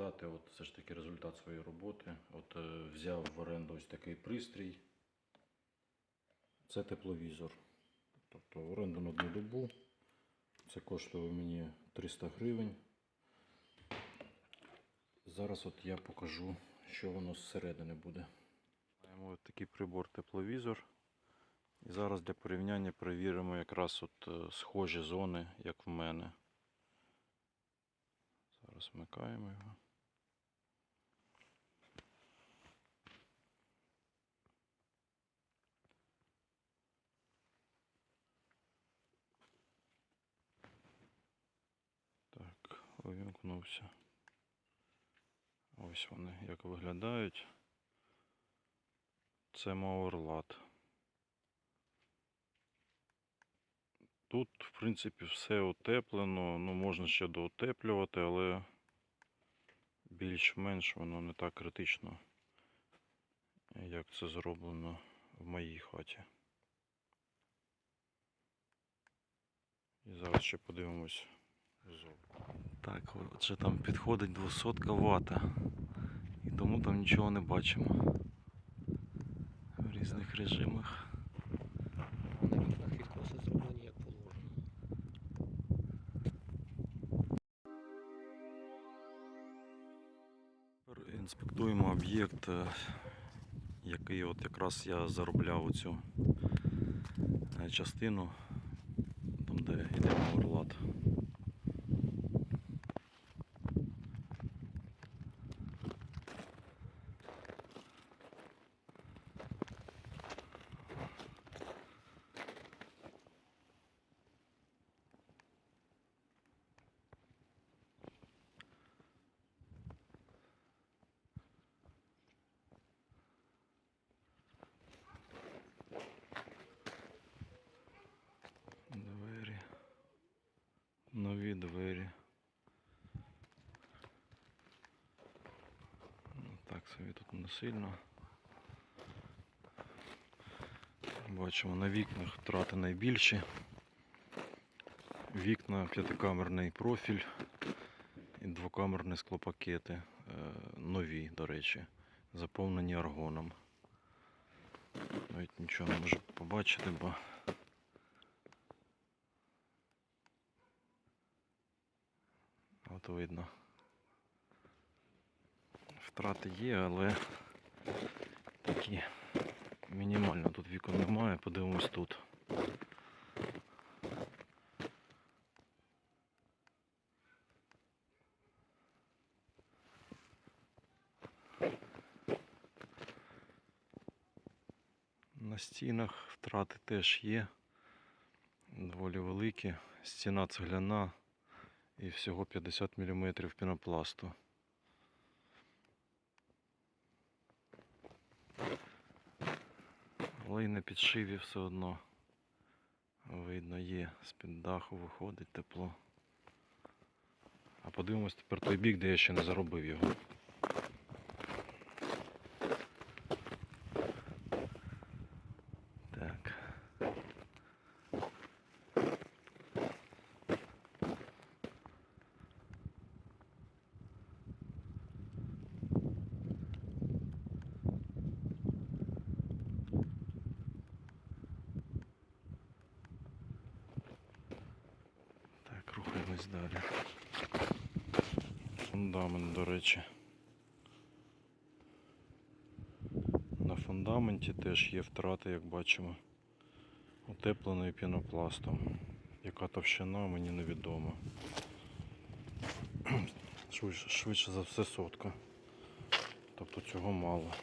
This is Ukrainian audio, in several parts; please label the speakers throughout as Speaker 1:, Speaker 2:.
Speaker 1: показати от все ж таки результат своєї роботи. От е, взяв в оренду ось такий пристрій. Це тепловізор. Тобто оренду на одну добу. Це коштує мені 300 гривень. Зараз от я покажу, що воно зсередини буде. Маємо от такий прибор тепловізор. І зараз для порівняння перевіримо якраз от е, схожі зони, як в мене. Зараз вмикаємо його. Так, увімкнувся. Ось вони як виглядають. Це Мауерлат. Тут, в принципі, все утеплено. Ну, можна ще доутеплювати, але більш-менш воно не так критично, як це зроблено в моїй хаті. І зараз ще подивимось. Так, отже там підходить 200 Вт. І тому там нічого не бачимо. В різних режимах.
Speaker 2: На вікнах відкоси зроблені як положено.
Speaker 1: Інспектуємо об'єкт, е, який от якраз я заробляв оцю е, частину, там де йде Мауерлат. Двері. Нові двері. Ну, Так собі тут не сильно. Бачимо на вікнах втрати найбільші. Вікна п'ятикамерний профіль і двокамерні склопакети. е, Нові, до речі, заповнені аргоном. Навіть нічого не можу побачити, бо От видно. Втрати є, але такі мінімально. Тут вікон немає, подивимось тут. На стінах втрати теж є. Доволі великі. Стіна цегляна і всього 50 мм пінопласту. Але й на підшиві все одно видно є, з-під даху виходить тепло. А подивимось тепер той бік, де я ще не заробив його. Так. Так, рухаємось далі. Фундамент, до речі. На фундаменті теж є втрати, як бачимо, утепленої пінопластом. Яка товщина, мені невідомо. Швидше, швидше за все сотка. Тобто цього мало.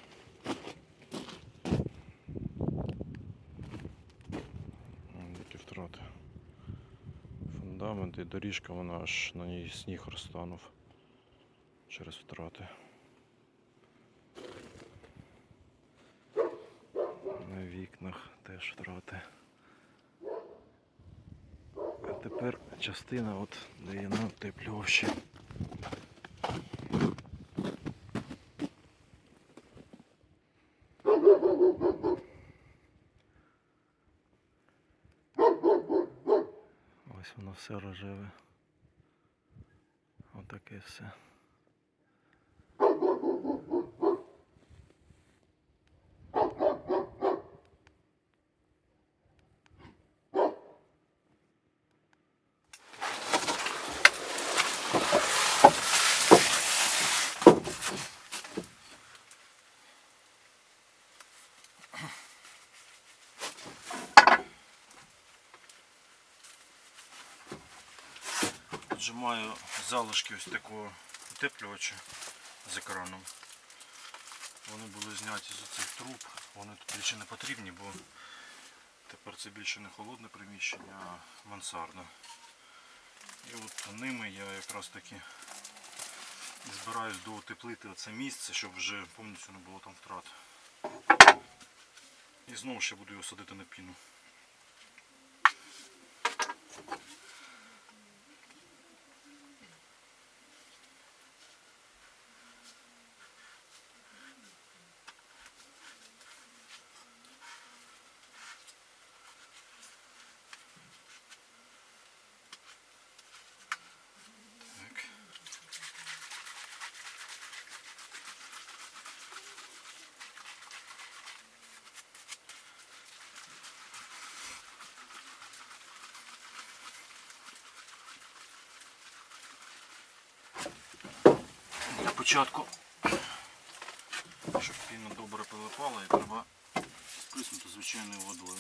Speaker 1: Які втрати. Фундамент і доріжка, вона аж на ній сніг розтанув через втрати. На вікнах теж втрати. А тепер частина, от, де я натеплював ще. Ось воно все рожеве. Отаке все. Знімаю залишки ось такого утеплювача з екраном. Вони були зняті з оцих труб. Вони тут більше не потрібні, бо тепер це більше не холодне приміщення, а мансарда. І от ними я якраз таки збираюсь доутеплити це місце, щоб вже повністю не було там втрат. І знову ще буду його садити на піну. Так. Для початку, щоб піна добре прилипала, і треба сприснути звичайною водою.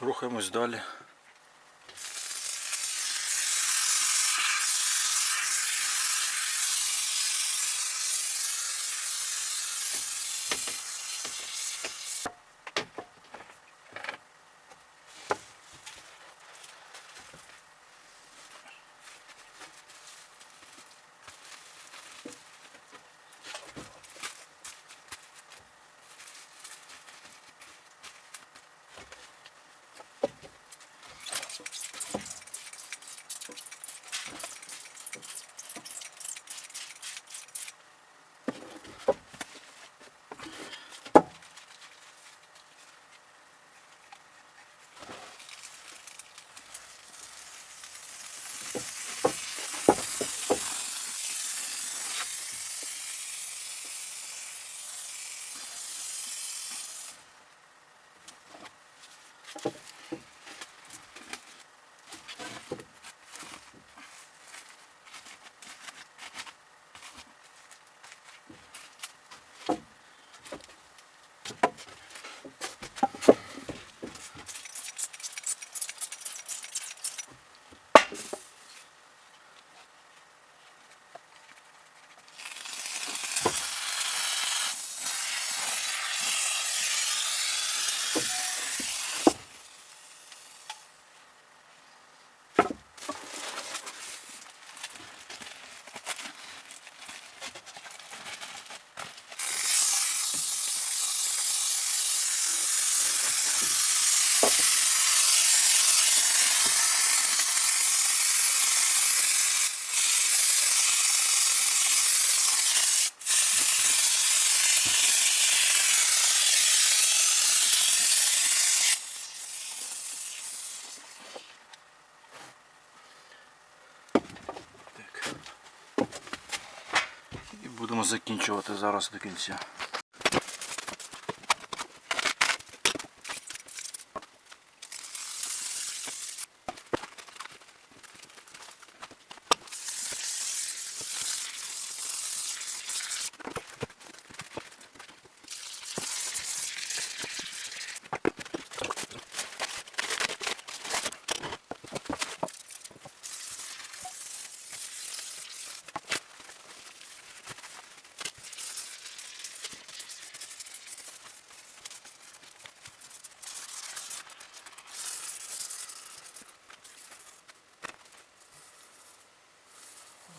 Speaker 1: Рухаємось далі. Закінчувати зараз до кінця.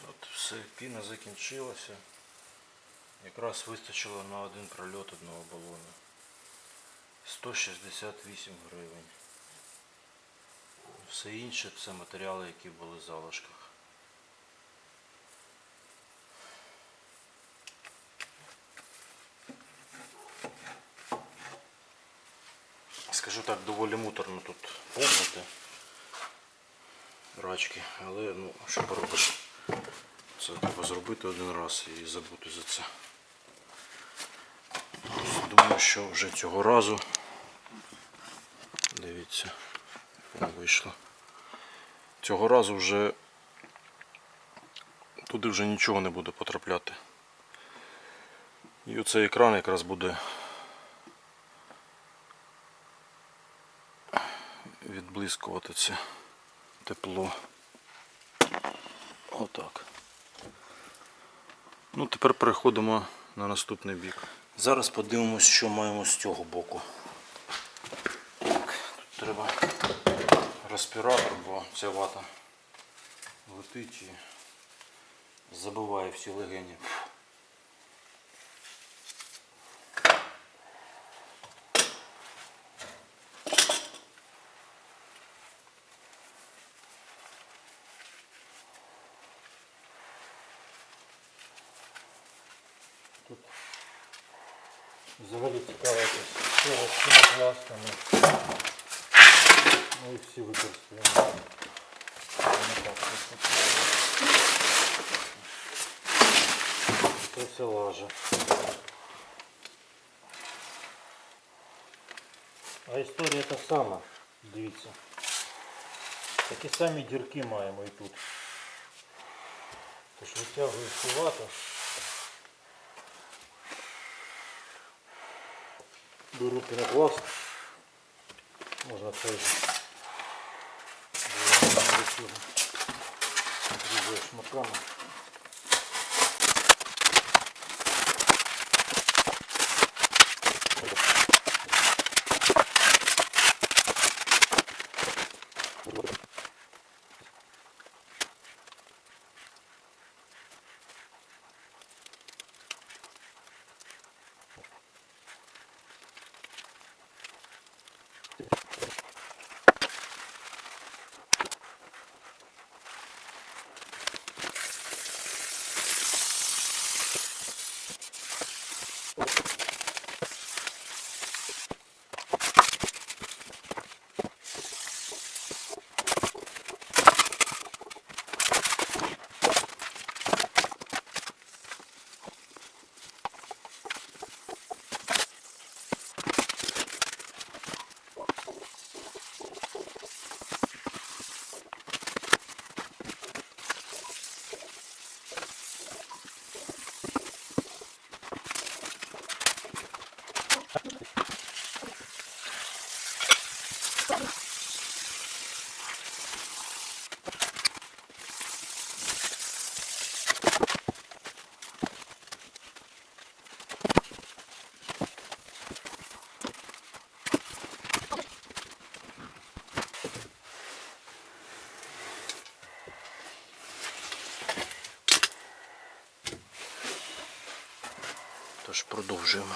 Speaker 1: От все, піна закінчилася. Якраз вистачило на один прольот одного балону. 168 гривень. Все інше це матеріали, які були в залишках. Скажу так, доволі муторно тут повнити рачки, але ну, що поробиш? Це треба зробити один раз і забути за це. Думаю, що вже цього разу. Дивіться, воно вийшло. Цього разу вже туди вже нічого не буде потрапляти. І оцей екран якраз буде відблискувати це тепло. Отак. Ну, тепер переходимо на наступний бік. Зараз подивимось, що маємо з цього боку. Так, тут треба респіратор, бо ця вата летить і забиває всі легені. Це все лаже. А історія та сама, дивіться. Такі самі дірки маємо і тут. Тож витягую сувато. Беру пінопласт. Можна цей же. Беремо до цього. Різаю шматками. Продовжуємо.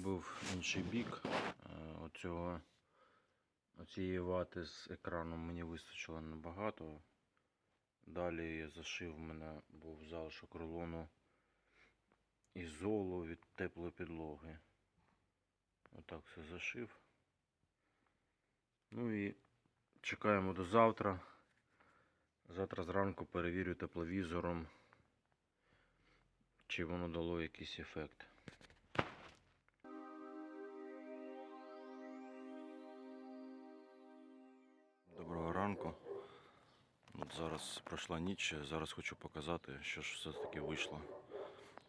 Speaker 1: Робив інший бік. Е, Оцього, оцієї вати з екраном мені вистачило небагато. Далі я зашив, мене був залишок рулону ізолу від теплої підлоги. Отак все зашив. Ну і чекаємо до завтра. Завтра зранку перевірю тепловізором, чи воно дало якийсь ефект. От зараз пройшла ніч. Зараз хочу показати, що ж все-таки вийшло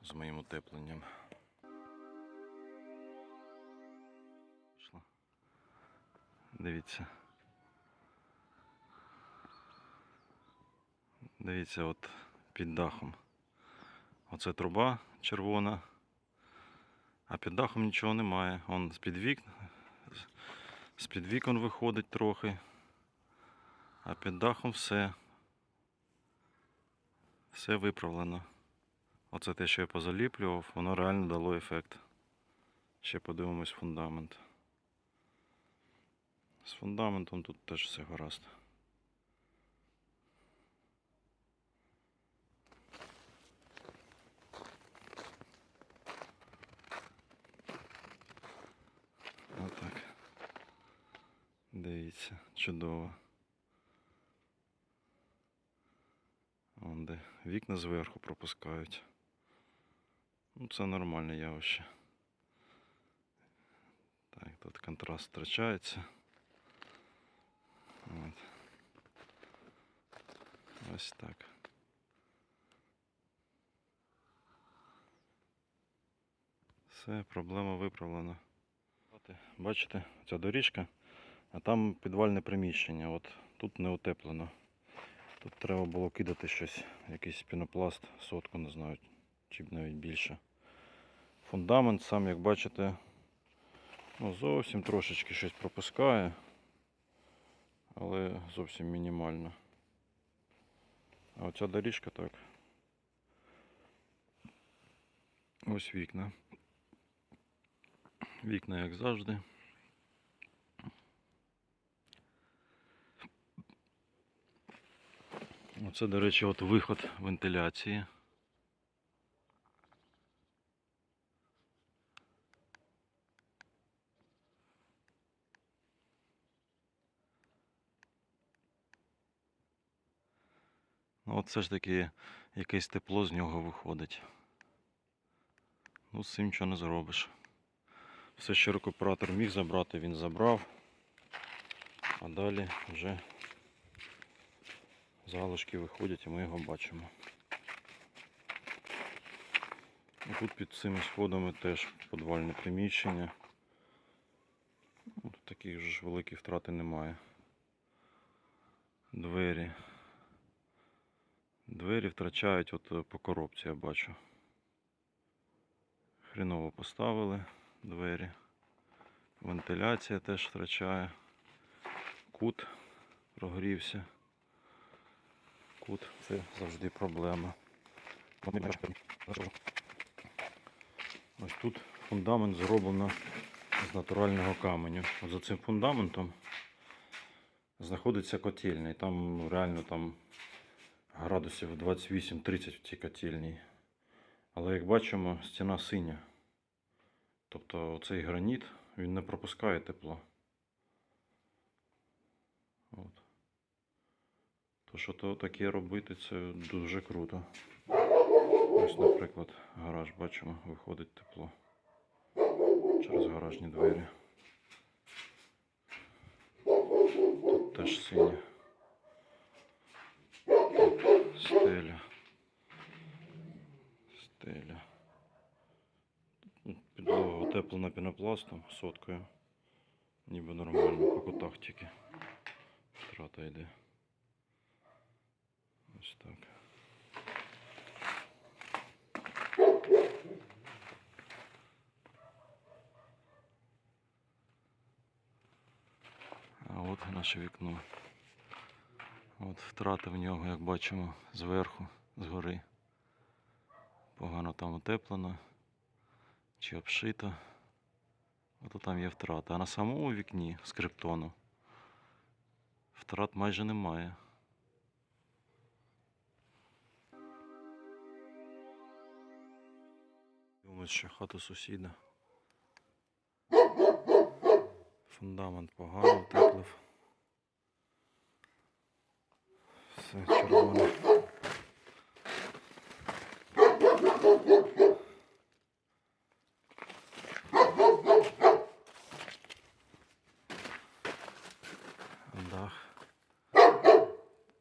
Speaker 1: з моїм утепленням. Пішло. Дивіться. Дивіться, от під дахом. Оце труба червона, а під дахом нічого немає. Он з-під вікон, з-під вікон виходить трохи. А під дахом все. Все виправлено. Оце те, що я позаліплював, воно реально дало ефект. Ще подивимось фундамент. З фундаментом тут теж все гаразд. Отак. Дивіться, чудово. Вон де вікна зверху пропускають. Ну, це нормальне явище. Так, тут контраст втрачається. От. Ось так. Все, проблема виправлена. Бачите, ця доріжка, а там підвальне приміщення. От тут не утеплено. Тут треба було кидати щось, якийсь пінопласт, сотку, не знаю, чи б навіть більше. Фундамент сам, як бачите, ну, зовсім трошечки щось пропускає, але зовсім мінімально. А оця доріжка так. Ось вікна. Вікна, як завжди. Оце, до речі, от виход вентиляції. Ну, от все ж таки якесь тепло з нього виходить. Ну, з цим нічого не зробиш. Все, що рекуператор міг забрати, він забрав. А далі вже залишки виходять і ми його бачимо. Тут під цими сходами теж подвальне приміщення. Тут таких ж великих втрати немає. Двері. Двері втрачають от е, по коробці, я бачу. Хріново поставили двері. Вентиляція теж втрачає. Кут прогрівся. Кут це завжди проблема. Ось тут фундамент зроблено з натурального каменю. От за цим фундаментом знаходиться котельня. І там ну, реально там градусів 28-30 в цій котельні. Але як бачимо, стіна синя. Тобто цей граніт він не пропускає тепло. То, що то таке робити, це дуже круто. Ось, наприклад, гараж бачимо, виходить тепло через гаражні двері. Тут теж синя. Тут стеля. Стеля. утеплена пінопластом соткою. Ніби нормально, по кутах тільки. Втрата йде. Ось так. А от наше вікно. От втрата в нього, як бачимо, зверху, згори. Погано там утеплено чи обшито. Ото там є втрата. А на самому вікні з криптону втрат майже немає. Дивимось, що хату сусіда. Фундамент погано утеплив. Все червоне. Дах.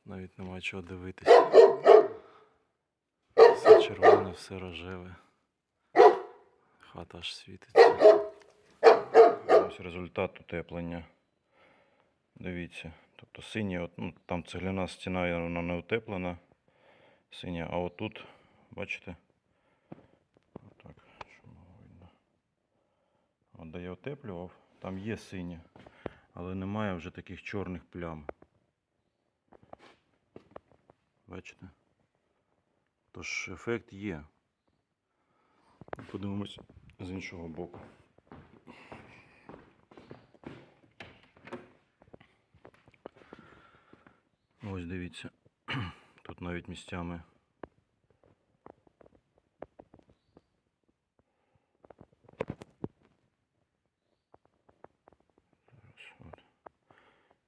Speaker 1: Навіть нема чого дивитись. Все червоне, все рожеве. Хата аж світиться. Ось результат утеплення. Дивіться. Тобто синя, ну, там цегляна стіна вона не утеплена. Синя, а отут, бачите? Отак, що видно. От де я утеплював, там є синя, але немає вже таких чорних плям. Бачите? Тож ефект є. Подивимось з іншого боку. Ось дивіться. Тут навіть місцями.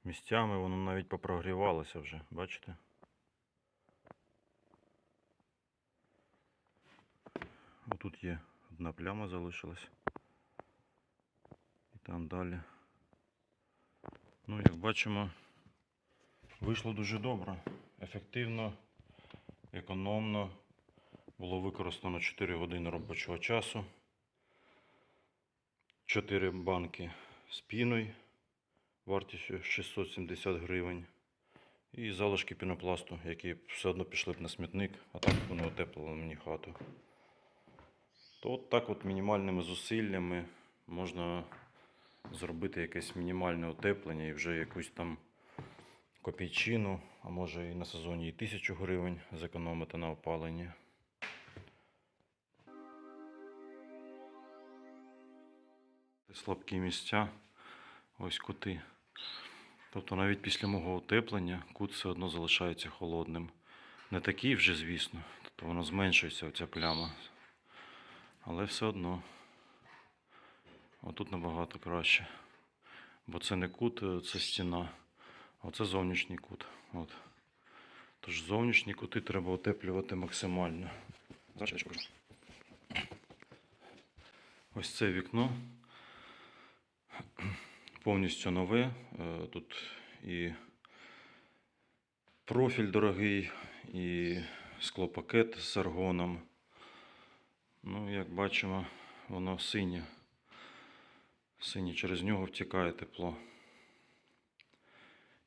Speaker 1: Місцями воно навіть попрогрівалося вже, бачите? Отут є одна пляма залишилась. І там далі. Ну, як бачимо, вийшло дуже добре, ефективно, економно. Було використано 4 години робочого часу. 4 банки з піною вартістю 670 гривень. І залишки пінопласту, які все одно пішли б на смітник, а так вони утеплили мені хату. То от так от мінімальними зусиллями можна зробити якесь мінімальне утеплення і вже якусь там копійчину, а може і на сезоні і тисячу гривень зекономити на опаленні. Слабкі місця, ось кути. Тобто навіть після мого утеплення кут все одно залишається холодним. Не такий вже, звісно, тобто воно зменшується, оця пляма. Але все одно. Отут набагато краще. Бо це не кут, е, це стіна. А це зовнішній кут. От. Тож зовнішні кути треба утеплювати максимально. Ось це вікно. Повністю нове. Е, Тут і профіль дорогий, і склопакет з аргоном. Ну, як бачимо, воно синє. Синє через нього втікає тепло.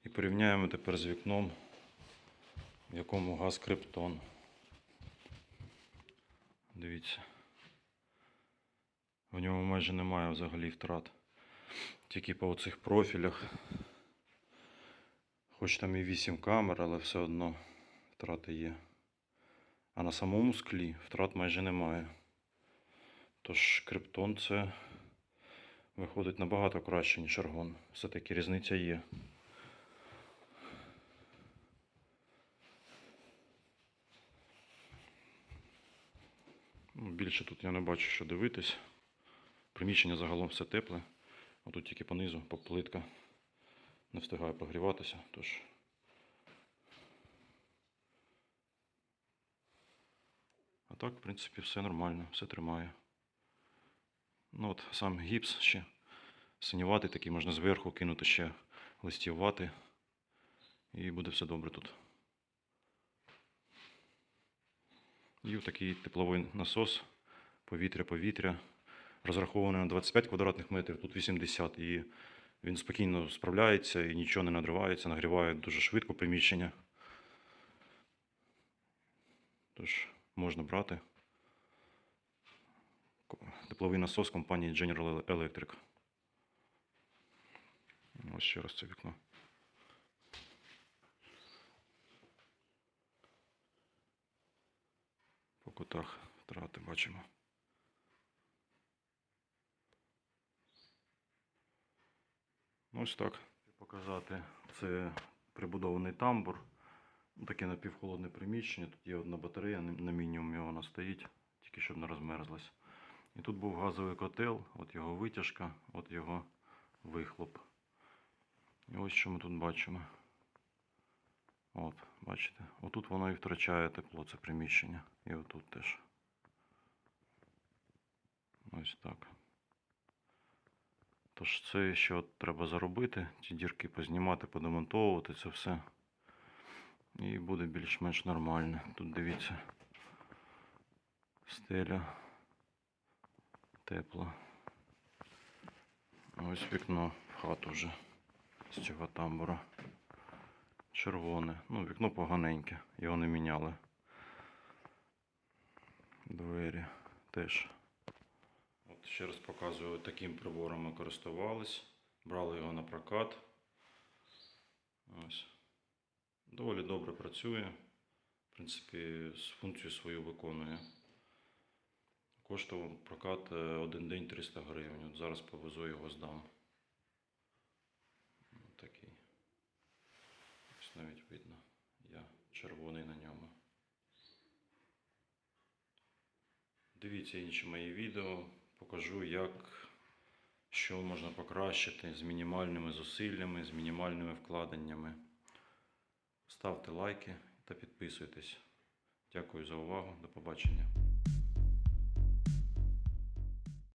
Speaker 1: І порівняємо тепер з вікном, в якому газ криптон. Дивіться. В ньому майже немає взагалі втрат. Тільки по оцих профілях. Хоч там і 8 камер, але все одно втрати є. А на самому склі втрат майже немає. Тож криптон це виходить набагато краще, ніж аргон. Все-таки різниця є. Ну, Більше тут я не бачу, що дивитись. Приміщення загалом все тепле. А тут тільки понизу, плитка не встигає прогріватися, тож. А так, в принципі, все нормально, все тримає. Ну от сам гіпс ще синюватий такий, можна зверху кинути ще листів вати. І буде все добре тут. І такий тепловий насос, повітря-повітря. розрахований на 25 квадратних метрів, тут 80. І він спокійно справляється і нічого не надривається, нагріває дуже швидко приміщення. Тож можна брати. Тепловий насос компанії General Electric. Ось ще раз це вікно. По кутах втрати бачимо. Ось так. Показати. Це прибудований тамбур. Таке напівхолодне приміщення. Тут є одна батарея, на мінімумі вона стоїть, тільки щоб не розмерзлась. І тут був газовий котел, от його витяжка, от його вихлоп. І ось що ми тут бачимо. От, бачите, отут воно і втрачає тепло, це приміщення. І отут теж. Ось так. Тож це ще от треба заробити, ці дірки познімати, подемонтовувати це все. І буде більш-менш нормально. Тут дивіться. Стеля. Тепло. Ось вікно в хату вже з цього тамбура. Червоне. Ну, вікно поганеньке, його не міняли. Двері теж. От ще раз показую, таким прибором ми користувались. Брали його на прокат. Ось. Доволі добре працює. В принципі, функцію свою виконує. Коштував прокат е, один день 300 гривень. От зараз повезу його здам. От Такий. Ось навіть видно. Я червоний на ньому. Дивіться інші мої відео. Покажу, як що можна покращити з мінімальними зусиллями, з мінімальними вкладеннями. Ставте лайки та підписуйтесь. Дякую за увагу. До побачення.